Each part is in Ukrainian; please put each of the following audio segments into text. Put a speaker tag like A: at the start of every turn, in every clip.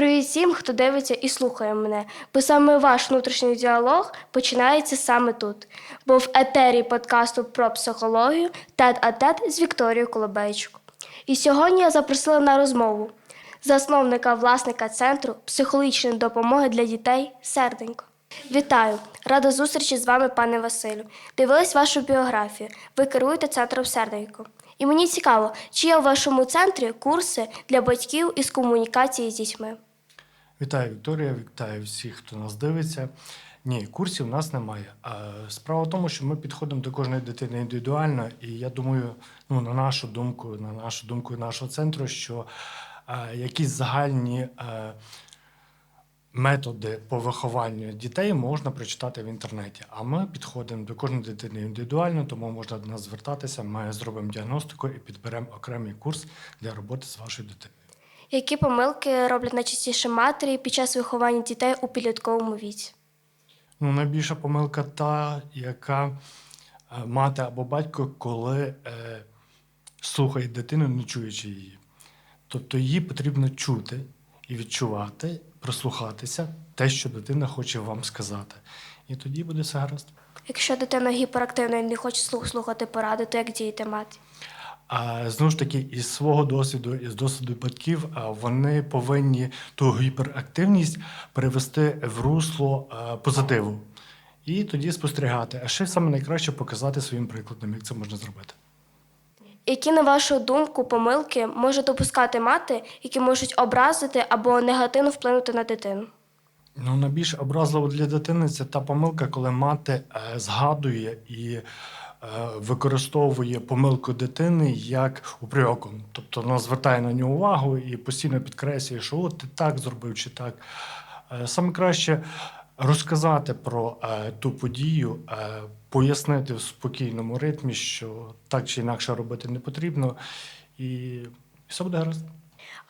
A: Привіт всім, хто дивиться і слухає мене, бо саме ваш внутрішній діалог починається саме тут. Бо в етері подкасту про психологію тет а тет з Вікторією Колобейчук. І сьогодні я запросила на розмову засновника власника центру психологічної допомоги для дітей Серденько. Вітаю! Рада зустрічі з вами, пане Василю. Дивилась вашу біографію. Ви керуєте центром Серденько. І мені цікаво, чи є у вашому центрі курси для батьків із комунікації з дітьми.
B: Вітаю, Вікторія, вітаю всіх, хто нас дивиться. Ні, курсів у нас немає. А Справа в тому, що ми підходимо до кожної дитини індивідуально, і я думаю, ну на нашу думку, на нашу думку нашого центру, що е, якісь загальні е, методи по вихованню дітей можна прочитати в інтернеті. А ми підходимо до кожної дитини індивідуально, тому можна до нас звертатися. Ми зробимо діагностику і підберемо окремий курс для роботи з вашою дитиною.
A: Які помилки роблять найчастіше матері під час виховання дітей у підлітковому віці?
B: Ну, найбільша помилка та, яка е, мати або батько, коли е, слухає дитину, не чуючи її. Тобто її потрібно чути і відчувати, прислухатися те, що дитина хоче вам сказати. І тоді буде все гаразд.
A: Якщо дитина гіперактивна і не хоче слухати поради, то як діяти мати?
B: А знову ж таки, із свого досвіду, із досвіду батьків, вони повинні ту гіперактивність перевести в русло позитиву. І тоді спостерігати. А ще саме найкраще показати своїм прикладом, як це можна зробити.
A: Які, на вашу думку, помилки може допускати мати, які можуть образити або негативно вплинути на дитину?
B: Ну, найбільш образливо для дитини це та помилка, коли мати е, згадує і використовує помилку дитини як упреком. Тобто вона звертає на нього увагу і постійно підкреслює, що от ти так зробив чи так. Е, саме краще розказати про е, ту подію, е, пояснити в спокійному ритмі, що так чи інакше робити не потрібно, і все буде гаразд.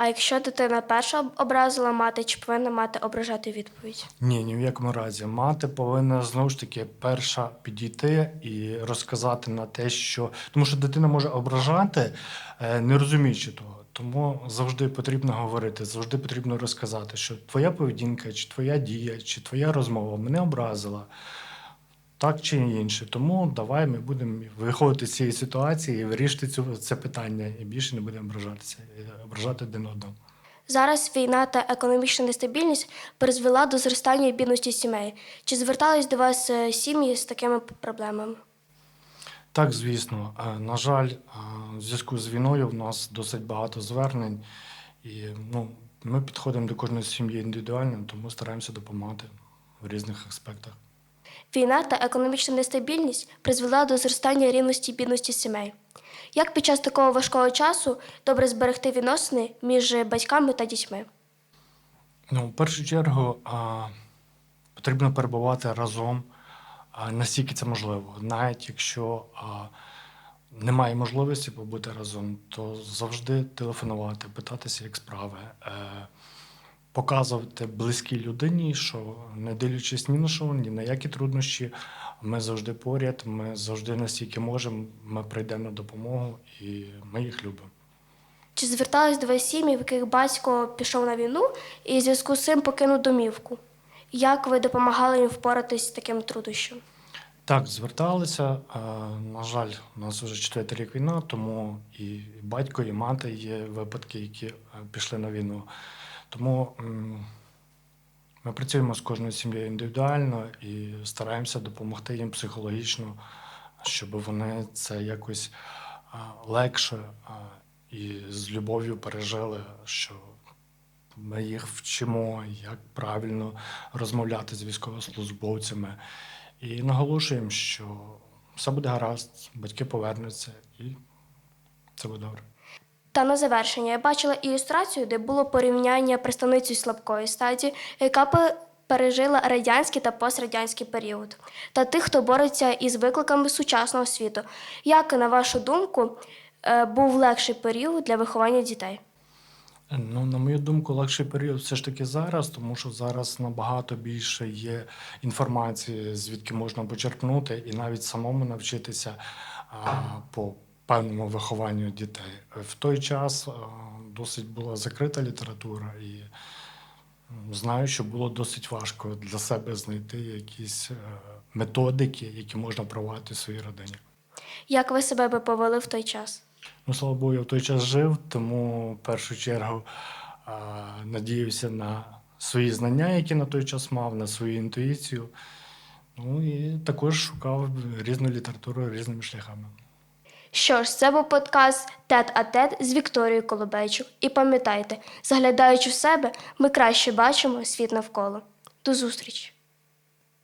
A: А якщо дитина перша образила мати, чи повинна мати ображати відповідь?
B: Ні, ні в якому разі. Мати повинна знову ж таки перша підійти і розказати на те, що тому що дитина може ображати, е, не розуміючи того. Тому завжди потрібно говорити, завжди потрібно розказати, що твоя поведінка, чи твоя дія, чи твоя розмова мене образила. Так чи інше. Тому давай ми будемо виходити з цієї ситуації і вирішити цю, це питання, і більше не будемо ображатися, ображати один одного.
A: Зараз війна та економічна нестабільність призвела до зростання бідності сімей. Чи звертались до вас е, сім'ї з такими проблемами?
B: Так, звісно. Е, На жаль, е, в зв'язку з війною в нас досить багато звернень, і ну, ми підходимо до кожної сім'ї індивідуально, тому стараємося допомагати в різних аспектах.
A: Війна та економічна нестабільність призвела до зростання рівності і бідності сімей. Як під час такого важкого часу добре зберегти відносини між батьками та дітьми?
B: Ну, в першу чергу а, потрібно перебувати разом, а, настільки це можливо. Навіть якщо а, немає можливості побути разом, то завжди телефонувати, питатися, як справи, е, показувати близькій людині, що не дивлячись ні на що, ні на які труднощі, ми завжди поряд, ми завжди настільки можемо, ми прийдемо на допомогу і ми їх любимо.
A: Чи звертались до вас сім'ї, в яких батько пішов на війну і в зв'язку з цим покинув домівку? Як ви допомагали їм впоратись з таким труднощем?
B: Так, зверталися. На жаль, у нас вже четвертий рік війна, тому і батько, і мати є випадки, які пішли на війну. Тому ми працюємо з кожною сім'єю індивідуально і стараємося допомогти їм психологічно, щоб вони це якось легше і з любов'ю пережили, що ми їх вчимо, як правильно розмовляти з військовослужбовцями. І наголошуємо, що все буде гаразд, батьки повернуться, і це буде добре.
A: Та на завершення я бачила ілюстрацію, де було порівняння представницею слабкої статі, яка пережила радянський та пострадянський період, та тих, хто бореться із викликами сучасного світу. Як, на вашу думку, е, був легший період для виховання дітей?
B: Ну, на мою думку, легший період все ж таки зараз, тому що зараз набагато більше є інформації, звідки можна почерпнути, і навіть самому навчитися а, по певному вихованню дітей. В той час досить була закрита література, і знаю, що було досить важко для себе знайти якісь е, методики, які можна провадити в своїй родині.
A: Як ви себе би повели в той час?
B: Ну, слава Богу, я в той час жив, тому в першу чергу а, надіявся на свої знання, які на той час мав, на свою інтуїцію. Ну і також шукав різну літературу різними шляхами.
A: Що ж, це був подкаст Тет а тет з Вікторією Колобечук. І пам'ятайте, заглядаючи в себе, ми краще бачимо світ навколо. До зустрічі!